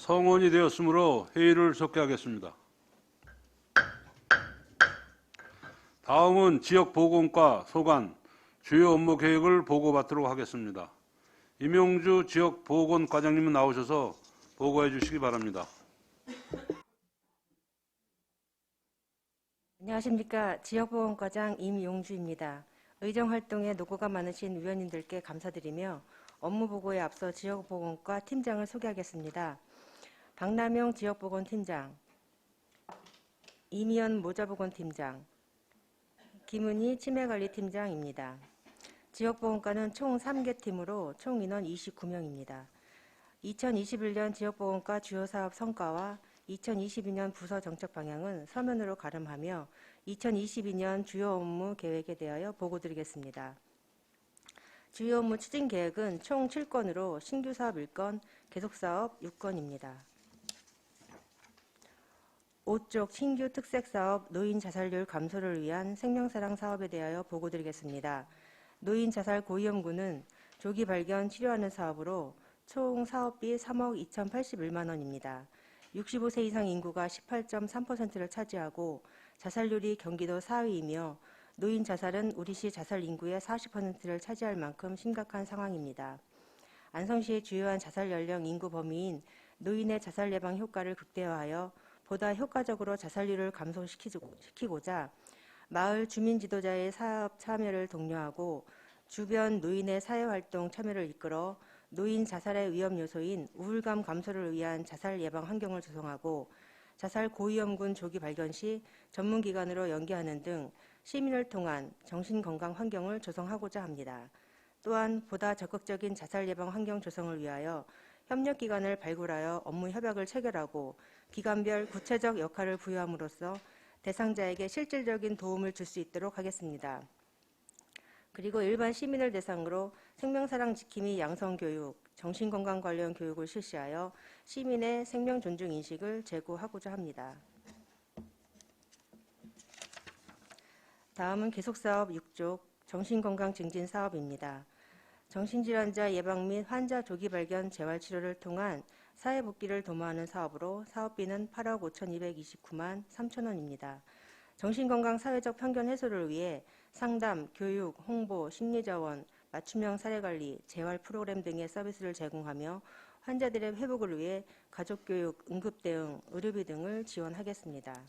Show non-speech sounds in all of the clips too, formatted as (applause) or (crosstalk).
성원이 되었으므로 회의를 속개하겠습니다. 다음은 지역 보건과 소관, 주요 업무 계획을 보고받도록 하겠습니다. 임용주 지역 보건 과장님은 나오셔서 보고해 주시기 바랍니다. 안녕하십니까. 지역보건과장 임용주입니다. 의정활동에 노고가 많으신 위원님들께 감사드리며 업무 보고에 앞서 지역보건과 팀장을 소개하겠습니다. 박남용 지역보건팀장, 이미연 모자보건팀장, 김은희 치매관리팀장입니다. 지역보건과는 총 3개 팀으로 총 인원 29명입니다. 2021년 지역보건과 주요 사업 성과와 2022년 부서 정책 방향은 서면으로 가름하며 2022년 주요 업무 계획에 대하여 보고드리겠습니다. 주요 업무 추진 계획은 총 7건으로 신규 사업 1건, 계속 사업 6건입니다. 5쪽 신규 특색 사업 노인 자살률 감소를 위한 생명사랑 사업에 대하여 보고드리겠습니다. 노인 자살 고위험군은 조기 발견 치료하는 사업으로 총 사업비 3억 2,081만 원입니다. 65세 이상 인구가 18.3%를 차지하고 자살률이 경기도 4위이며 노인 자살은 우리시 자살 인구의 40%를 차지할 만큼 심각한 상황입니다. 안성시의 주요한 자살 연령 인구 범위인 노인의 자살 예방 효과를 극대화하여 보다 효과적으로 자살률을 감소시키고자 마을 주민 지도자의 사업 참여를 독려하고 주변 노인의 사회활동 참여를 이끌어 노인 자살의 위험 요소인 우울감 감소를 위한 자살 예방 환경을 조성하고 자살 고위험군 조기 발견 시 전문기관으로 연계하는 등 시민을 통한 정신건강 환경을 조성하고자 합니다. 또한 보다 적극적인 자살 예방 환경 조성을 위하여 협력기관을 발굴하여 업무 협약을 체결하고 기관별 구체적 역할을 부여함으로써 대상자에게 실질적인 도움을 줄 수 있도록 하겠습니다. 그리고 일반 시민을 대상으로 생명사랑 지킴이 양성교육, 정신건강 관련 교육을 실시하여 시민의 생명 존중 인식을 제고하고자 합니다. 다음은 계속사업 6쪽 정신건강 증진 사업입니다. 정신질환자 예방 및 환자 조기 발견 재활 치료를 통한 사회복귀를 도모하는 사업으로 사업비는 8억 5,229만 3천 원입니다. 정신건강 사회적 편견 해소를 위해 상담, 교육, 홍보, 심리자원, 맞춤형 사례관리, 재활 프로그램 등의 서비스를 제공하며 환자들의 회복을 위해 가족교육, 응급대응, 의료비 등을 지원하겠습니다.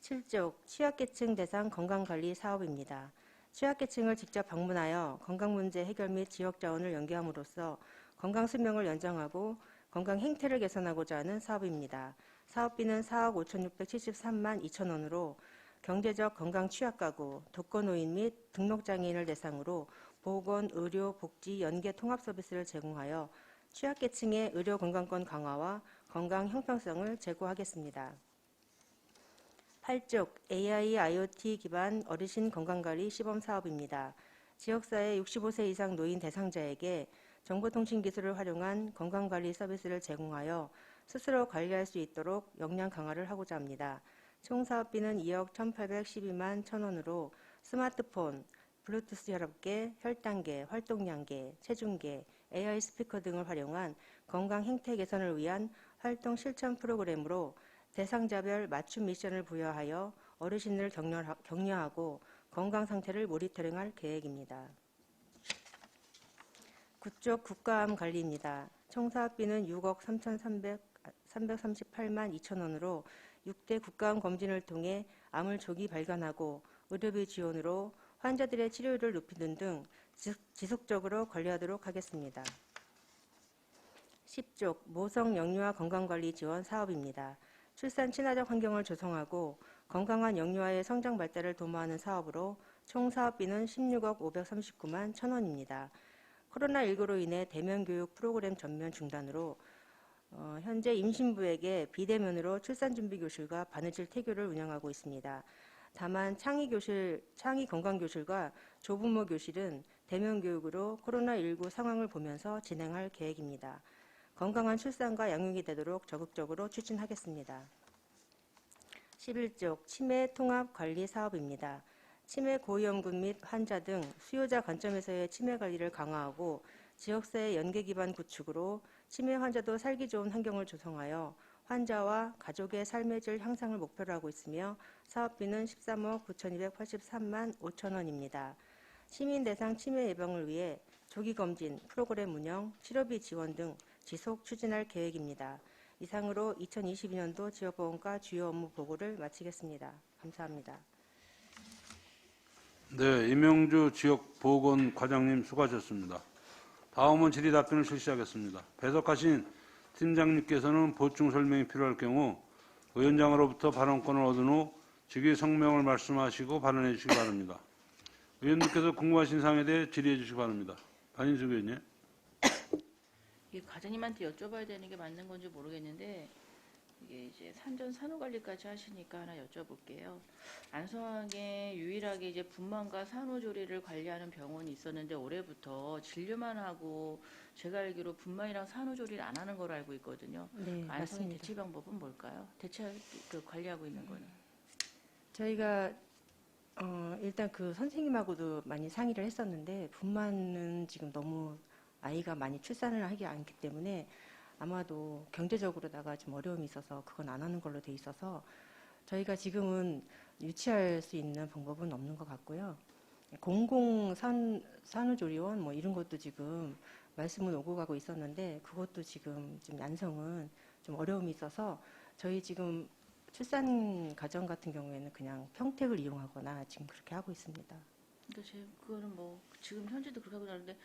7쪽 취약계층 대상 건강관리 사업입니다. 취약계층을 직접 방문하여 건강 문제 해결 및 지역 자원을 연계함으로써 건강 수명을 연장하고 건강 행태를 개선하고자 하는 사업입니다. 사업비는 4억 5,673만 2천 원으로 경제적 건강 취약 가구, 독거노인 및 등록장애인을 대상으로 보건, 의료, 복지, 연계 통합 서비스를 제공하여 취약계층의 의료 건강권 강화와 건강 형평성을 제고하겠습니다. 8쪽 AI IoT 기반 어르신 건강관리 시범 사업입니다. 지역사회 65세 이상 노인 대상자에게 정보통신 기술을 활용한 건강관리 서비스를 제공하여 스스로 관리할 수 있도록 역량 강화를 하고자 합니다. 총 사업비는 2억 1,812만 1천원으로 스마트폰, 블루투스 혈압계, 혈당계, 활동량계, 체중계, AI 스피커 등을 활용한 건강 행태 개선을 위한 활동 실천 프로그램으로 대상자별 맞춤 미션을 부여하여 어르신을 격려하고 건강 상태를 모니터링할 계획입니다. 구쪽 국가암 관리입니다. 총 사업비는 6억 3,338만 2천 원으로 6대 국가암 검진을 통해 암을 조기 발견하고 의료비 지원으로 환자들의 치료율을 높이는 등 지속적으로 관리하도록 하겠습니다. 10쪽 모성 영유아 건강관리 지원 사업입니다. 출산 친화적 환경을 조성하고 건강한 영유아의 성장 발달을 도모하는 사업으로 총 사업비는 16억 539만 1천원입니다. 코로나19로 인해 대면 교육 프로그램 전면 중단으로 어, 현재 임신부에게 비대면으로 출산 준비 교실과 바느질 태교를 운영하고 있습니다. 다만 창의 교실, 창의 건강 교실과 조부모 교실은 대면 교육으로 코로나19 상황을 보면서 진행할 계획입니다. 건강한 출산과 양육이 되도록 적극적으로 추진하겠습니다. 11쪽 치매 통합 관리 사업입니다. 치매 고위험군 및 환자 등 수요자 관점에서의 치매 관리를 강화하고 지역사회 연계 기반 구축으로 치매 환자도 살기 좋은 환경을 조성하여 환자와 가족의 삶의 질 향상을 목표로 하고 있으며 사업비는 13억 9,283만 5천 원입니다. 시민 대상 치매 예방을 위해 조기 검진, 프로그램 운영, 치료비 지원 등 지속 추진할 계획입니다. 이상으로 2022년도 지역보건과 주요 업무 보고를 마치겠습니다. 감사합니다. 네, 임영주 지역 보건 과장님 수고하셨습니다. 다음은 질의 답변을 실시하겠습니다. 배석하신 팀장님께서는 보충 설명이 필요할 경우 위원장으로부터 발언권을 얻은 후 직위 성명을 말씀하시고 발언해 주시기 바랍니다. 의원님께서 궁금하신 사항에 대해 질의해 주시기 바랍니다. 반인숙 의원님. 이게 과장님한테 여쭤봐야 되는 게 맞는 건지 모르겠는데 이게 이제 산전 산후 관리까지 하시니까 하나 여쭤볼게요. 안성항에 유일하게 이제 분만과 산후 조리를 관리하는 병원이 있었는데 올해부터 진료만 하고 제가 알기로 분만이랑 산후 조리를 안 하는 걸로 알고 있거든요. 네, 안성의 맞습니다. 대체 방법은 뭘까요? 대체 그 관리하고 있는 거는 저희가 어, 일단 그 선생님하고도 많이 상의를 했었는데 분만은 지금 너무 아이가 많이 출산을 하기 않기 때문에 아마도 경제적으로다가 좀 어려움이 있어서 그건 안 하는 걸로 돼 있어서 저희가 지금은 유치할 수 있는 방법은 없는 것 같고요. 공공 산 산후조리원 뭐 이런 것도 지금 말씀은 오고 가고 있었는데 그것도 지금 좀 난성은 좀 어려움이 있어서 저희 지금 출산 가정 같은 경우에는 그냥 평택을 이용하거나 지금 그렇게 하고 있습니다. 그러니까 제 그거는 뭐 지금 현재도 그렇게 하고 있는데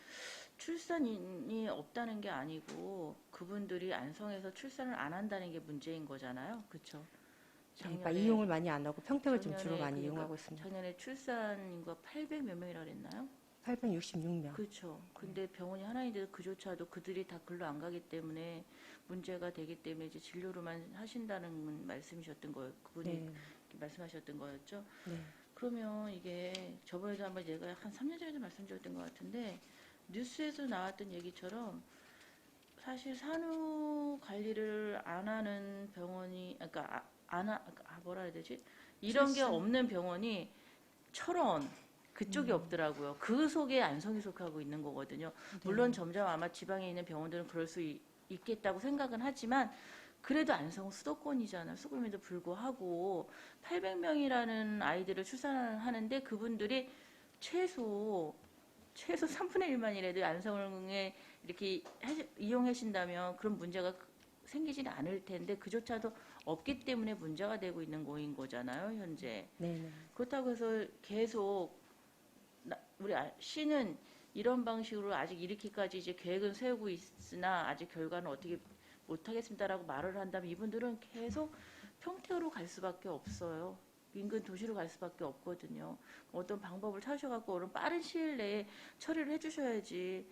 출산이 없다는 게 아니고 그분들이 안성에서 출산을 안 한다는 게 문제인 거잖아요. 그렇죠? 그러니까 이용을 많이 안 하고 평택을 좀 주로 많이 그러니까 이용하고 있습니다. 작년에 출산 인구가 800 몇 명이라 그랬나요? 866명. 그렇죠. 근데 병원이 하나인데도 그조차도 그들이 다 글로 안 가기 때문에 문제가 되기 때문에 이제 진료로만 하신다는 말씀이셨던 거예요. 그분이 네, 말씀하셨던 거였죠. 네. 그러면 이게 저번에도 한번 제가 한 3년 전에도 말씀드렸던 것 같은데 뉴스에서 나왔던 얘기처럼 사실 산후 관리를 안 하는 병원이 그러니까 아, 안 하, 아, 뭐라 해야 되지? 이런 게 출산. 없는 병원이 철원 그쪽이 음. 없더라고요. 그 속에 안성이 속하고 있는 거거든요. 물론 점점 아마 지방에 있는 병원들은 그럴 수 있, 있겠다고 생각은 하지만 그래도 안성은 수도권이잖아요. 수도권임에도 불구하고 800명이라는 아이들을 출산하는데 그분들이 최소 최소 3분의 1만이라도 안성에 이렇게 이용하신다면 그런 문제가 생기지는 않을 텐데 그조차도 없기 때문에 문제가 되고 있는 거인 거잖아요, 현재. 네, 네. 그렇다고 해서 계속 나- 우리 아- 시는 이런 방식으로 아직 이렇게까지 이제 계획은 세우고 있으나 아직 결과는 어떻게 못하겠습니다라고 말을 한다면 이분들은 계속 평택으로 갈 수밖에 없어요. 인근 도시로 갈 수밖에 없거든요. 어떤 방법을 찾아갖고 오늘 빠른 시일 내에 처리를 해주셔야지.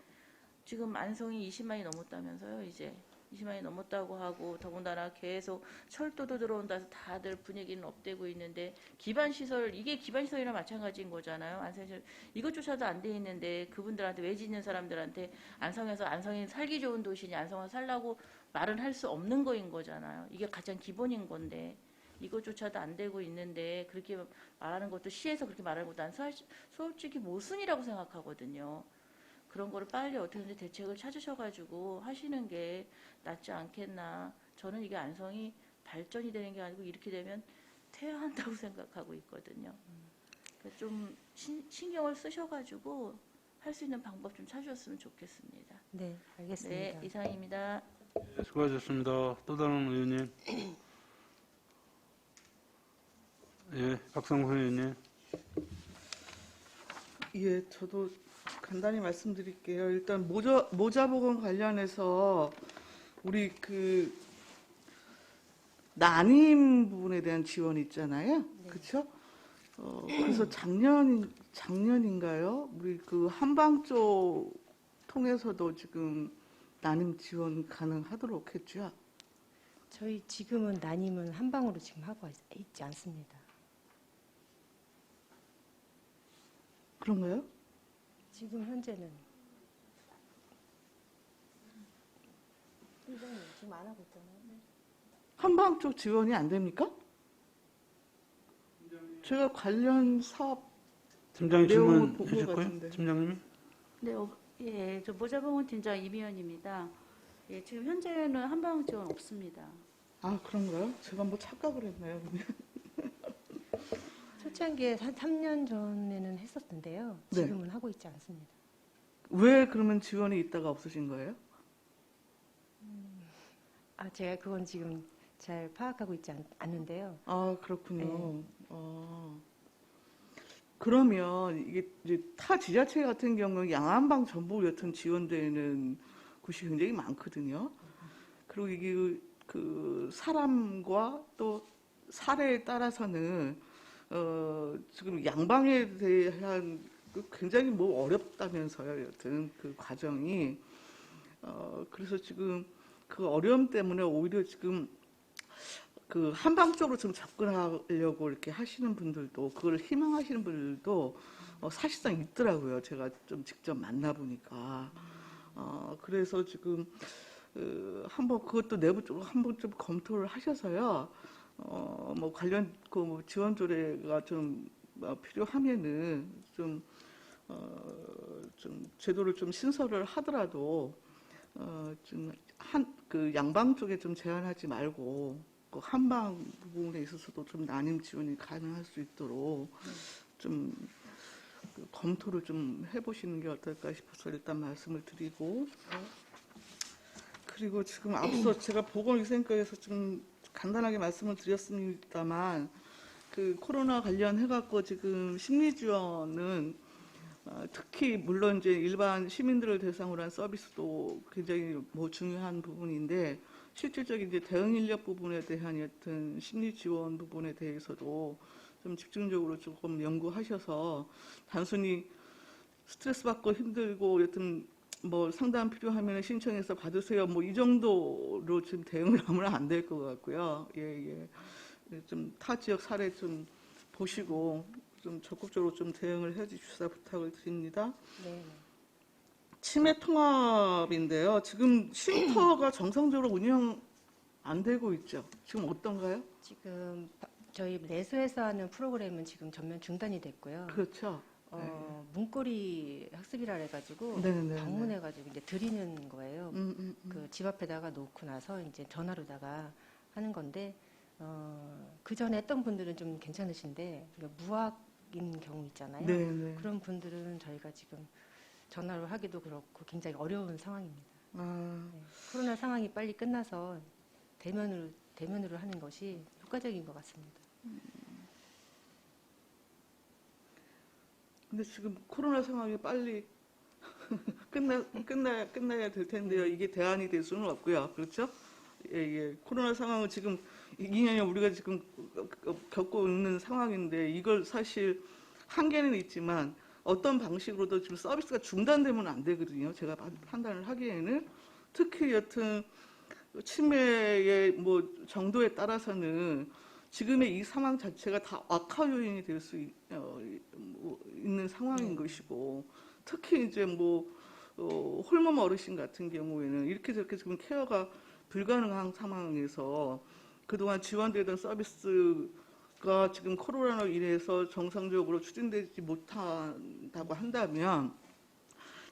지금 안성이 20만이 넘었다면서요, 이제. 20만이 넘었다고 하고 더군다나 계속 철도도 들어온다 해서 다들 분위기는 업되고 있는데 기반 시설 이게 기반 시설이랑 마찬가지인 거잖아요. 안성시 이것조차도 안 돼 있는데 그분들한테 외지 있는 사람들한테 안성에서 안성이 살기 좋은 도시니 안성을 살라고 말은 할 수 없는 거인 거잖아요. 이게 가장 기본인 건데 이것조차도 안 되고 있는데 그렇게 말하는 것도 시에서 그렇게 말하는 것도 난 솔직히 모순이라고 생각하거든요. 그런 거를 빨리 어떻게든 대책을 찾으셔가지고 하시는 게 낫지 않겠나. 저는 이게 안성이 발전이 되는 게 아니고 이렇게 되면 퇴화한다고 (laughs) 생각하고 있거든요. 그러니까 좀 신, 신경을 쓰셔가지고 할 수 있는 방법 좀 찾으셨으면 좋겠습니다. 네, 알겠습니다. 네, 이상입니다. 네, 수고하셨습니다. 또 다른 의원님. (clears throat) 예, 박상선 의원님. 예, 저도 간단히 말씀드릴게요. 일단 모자 모자 보건 관련해서 우리 그 난임 부분에 대한 지원이 있잖아요. 그렇죠? 어, 그래서 작년 작년인가요? 우리 그 한방 쪽 통해서도 지금 난임 지원 가능하도록 했죠. 저희 지금은 난임은 한 방으로 지금 하고 있- 있지 않습니다. 그런가요? 지금 현재는 팀장님 지금 안 하고 있잖아요. 한방 쪽 지원이 안 됩니까? 제가 관련 사업 팀장님 내용을 질문 본것 해줄 거예요? 같은데. 팀장님이? 네, 어, 예, 저 모자봉원 팀장 이미연입니다. 예, 지금 현재는 한방 지원 없습니다. 아 그런가요? 제가 뭐 착각을 했나요? 초창기에 한 3년 전에는 했었는데요. 네. 지금은 하고 있지 않습니다. 왜 그러면 지원이 있다가 없어진 거예요? 아, 제가 그건 지금 잘 파악하고 있지 않, 않는데요. 아 그렇군요. 네. 어. 그러면 이게 이제 타 지자체 같은 경우는 양한방 전부 여튼 지원되는 곳이 굉장히 많거든요. 그리고 이게 그- 그 사람과 또 사례에 따라서는 어 지금 양방에 대한 그 굉장히 뭐 어렵다면서요. 여튼 그 과정이 어 그래서 지금 그 어려움 때문에 오히려 지금 그 한방 쪽으로 좀 접근하려고 이렇게 하시는 분들도 그걸 희망하시는 분들도 어, 사실상 있더라고요. 제가 좀 직접 만나보니까 어, 그래서 지금 그 한번 그것도 내부적으로 한번 좀 검토를 하셔서요. 어, 뭐 관련 그뭐 지원 조례가 좀 어, 필요하면은 좀 어, 좀 제도를 좀 신설을 하더라도 어, 좀 한 그 양방 쪽에 좀 제한하지 말고 그 한방 부분에 있어서도 좀 난임 지원이 가능할 수 있도록 좀 그 검토를 좀 해보시는 게 어떨까 싶어서 일단 말씀을 드리고 그리고 지금 앞서 제가 보건위생과에서 좀 간단하게 말씀을 드렸습니다만 그 코로나 관련해 갖고 지금 심리 지원은 어, 특히 물론 이제 일반 시민들을 대상으로 한 서비스도 굉장히 뭐 중요한 부분인데 실질적인 이제 대응 인력 부분에 대한 여튼 심리 지원 부분에 대해서도 좀 집중적으로 조금 연구하셔서 단순히 스트레스 받고 힘들고 여튼 뭐 상담 필요하면 신청해서 받으세요 뭐 이 정도로 지금 대응을 (laughs) 하면 안 될 것 같고요 예 예 좀 타 지역 사례 좀 보시고 좀 적극적으로 좀 대응을 해 주시사 부탁을 드립니다. 네. 치매 통합인데요. 지금 쉼터가 (clears throat) 정상적으로 운영 안 되고 있죠. 지금 어떤가요? 지금 바- 저희 내수에서 하는 프로그램은 지금 전면 중단이 됐고요. 그렇죠. 어, 문고리 학습이라 해가지고 네네네. 방문해가지고 이제 드리는 거예요. 음, 음, 음. 그 집 앞에다가 놓고 나서 이제 전화로다가 하는 건데 어, 그 전에 했던 분들은 좀 괜찮으신데 그 무학인 경우 있잖아요. 네네. 그런 분들은 저희가 지금 전화로 하기도 그렇고 굉장히 어려운 상황입니다. 아, 네. 코로나 상황이 빨리 끝나서 대면으로 대면으로 하는 것이 효과적인 것 같습니다. 근데 지금 코로나 상황이 빨리 (laughs) 끝나 끝나야 끝나야 될 텐데요. 이게 대안이 될 수는 없고요. 그렇죠? 예, 예. 코로나 상황은 지금 2년이 우리가 지금 겪고 있는 상황인데 이걸 사실 한계는 있지만 어떤 방식으로도 지금 서비스가 중단되면 안 되거든요. 제가 판- 판단을 하기에는 특히 여튼 치매의 뭐 정도에 따라서는 지금의 이 상황 자체가 다 악화 요인이 될수뭐 있는 상황인 것이고 특히 이제 뭐 어, 홀몸 어르신 같은 경우에는 이렇게 저렇게 지금 케어가 불가능한 상황에서 그동안 지원되던 서비스가 지금 코로나로 인해서 정상적으로 추진되지 못한다고 한다면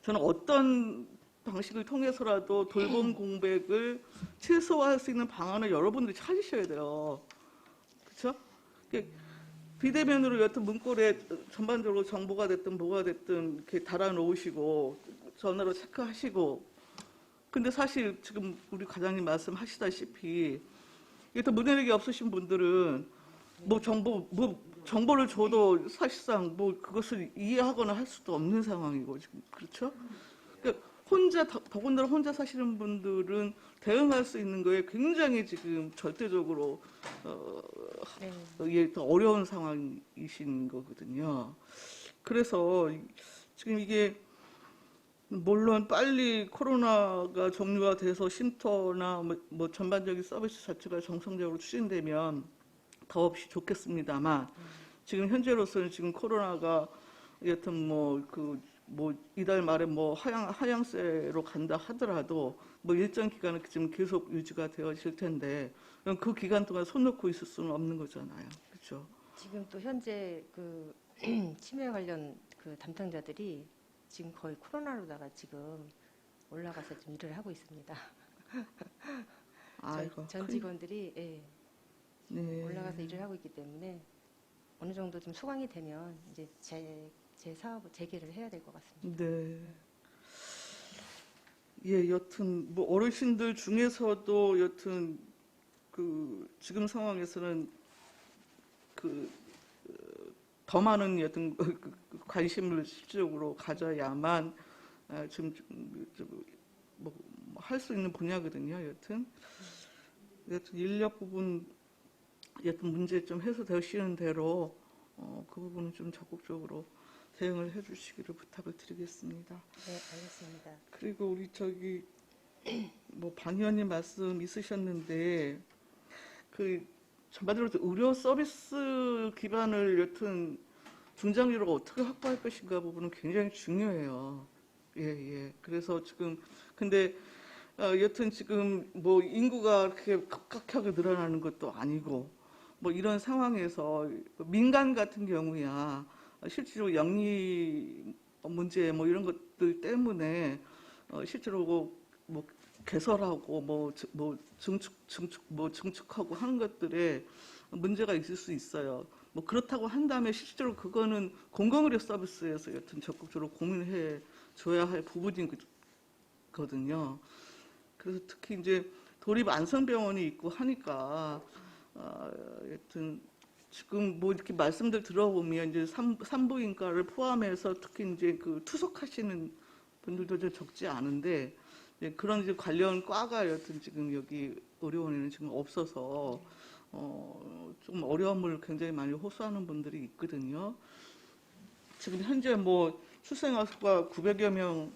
저는 어떤 방식을 통해서라도 돌봄 (clears throat) 공백을 최소화할 수 있는 방안을 여러분들이 찾으셔야 돼요. 비대면으로 여튼 문고리에 전반적으로 정보가 됐든 뭐가 됐든 이렇게 달아놓으시고 전화로 체크하시고 근데 사실 지금 우리 과장님 말씀하시다시피 또 문해력이 없으신 분들은 뭐 정보 뭐 정보를 줘도 사실상 뭐 그것을 이해하거나 할 수도 없는 상황이고 지금 그렇죠? 혼자 더- 더군다나 혼자 사시는 분들은 대응할 수 있는 거에 굉장히 지금 절대적으로 어, 네. 이게 더 어려운 상황이신 거거든요. 그래서 이- 지금 이게 물론 빨리 코로나가 종료가 돼서 쉼터나 뭐, 뭐 전반적인 서비스 자체가 정상적으로 추진되면 더없이 좋겠습니다만 지금 현재로서는 지금 코로나가 여튼 뭐 그 뭐 이달 말에 뭐 하향 하향세로 간다 하더라도 뭐 일정 기간은 지금 계속 유지가 되어질 텐데 그럼 그 기간 동안 손 놓고 있을 수는 없는 거잖아요. 그렇죠? 지금 또 현재 그 (clears throat) 치매 관련 그 담당자들이 지금 거의 코로나로다가 지금 올라가서 좀 일을 하고 있습니다. (laughs) 아이고. 전, 전 직원들이 예, 네. 올라가서 일을 하고 있기 때문에 어느 정도 좀 수강이 되면 이제 제, 제 사업을 재개를 해야 될 것 같습니다. 네. 예, 여튼 뭐 어르신들 중에서도 여튼 그 지금 상황에서는 그 더 많은 여튼 그- 그- 그 관심을 실질적으로 가져야만 아, 지금 뭐할 수 있는 분야거든요. 여튼 여튼 인력 부분 여튼 문제 좀 해소되시는 대로 어, 그 부분은 좀 적극적으로 대응을 해주시기를 부탁을 드리겠습니다. 네, 알겠습니다. 그리고 우리 저기 뭐방 의원님 말씀 있으셨는데 그 전반적으로 의료 서비스 기반을 여튼 중장기로 어떻게 확보할 것인가 부분은 굉장히 중요해요. 예, 예. 그래서 지금 근데 어, 여튼 지금 뭐 인구가 그렇게 급격하게 늘어나는 것도 아니고 뭐 이런 상황에서 민간 같은 경우야 실제로 영리 문제 뭐 이런 것들 때문에 어, 실제로 뭐, 뭐 개설하고 뭐, 즈- 뭐 증축 증축 뭐 증축하고 하는 것들에 문제가 있을 수 있어요. 뭐 그렇다고 한다면 실제로 그거는 공공의료 서비스에서 여튼 적극적으로 고민해 줘야 할 부분이거든요. 그래서 특히 이제 도립 안성병원이 있고 하니까 어, 여튼 지금 뭐 이렇게 말씀들 들어보면 이제 산, 산부인과를 포함해서 특히 이제 그 투석하시는 분들도 좀 적지 않은데 이제 그런 이제 관련 과가 여튼 지금 여기 의료원에는 지금 없어서 어, 좀 어려움을 굉장히 많이 호소하는 분들이 있거든요. 지금 현재 뭐 출생아 수가 900여 명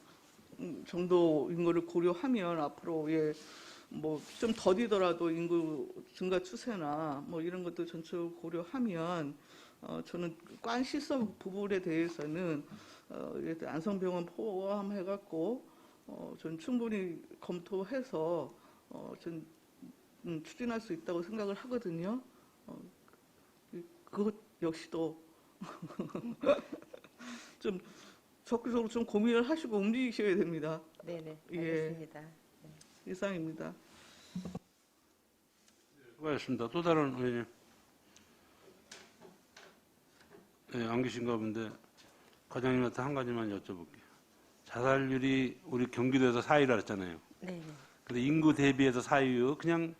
정도인 거를 고려하면 앞으로 예, 뭐 좀 더디더라도 인구 증가 추세나 뭐 이런 것들 전체를 고려하면 어, 저는 관 시설 부분에 대해서는 어, 안성병원 포함해 갖고 어, 전 충분히 검토해서 어, 전 음, 추진할 수 있다고 생각을 하거든요. 어, 이- 그것 역시도 (laughs) 좀 적극적으로 좀 고민을 하시고 움직이셔야 됩니다. 네, 네, 예. 알겠습니다. 이상입니다. 수고하셨습니다. 또 다른 의원님. 네, 안 계신가 본데 과장님한테 한 가지만 여쭤볼게요. 자살률이 우리 경기도에서 4위라 했잖아요. 네, 네. 근데 인구 대비해서 4위요. 그냥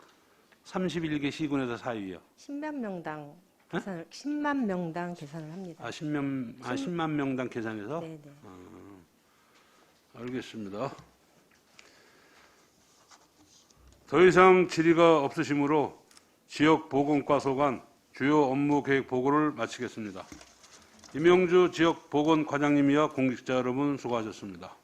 31개 시군에서 4위요. 10만 명당 계산을 10만 명당 계산을 합니다. 아, 10명, 아, 10만 명당 계산해서? 네, 네. 알겠습니다. 더 이상 질의가 없으시므로 지역 보건과 소관 주요 업무 계획 보고를 마치겠습니다. 임영주 지역 보건 과장님이와 공직자 여러분 수고하셨습니다.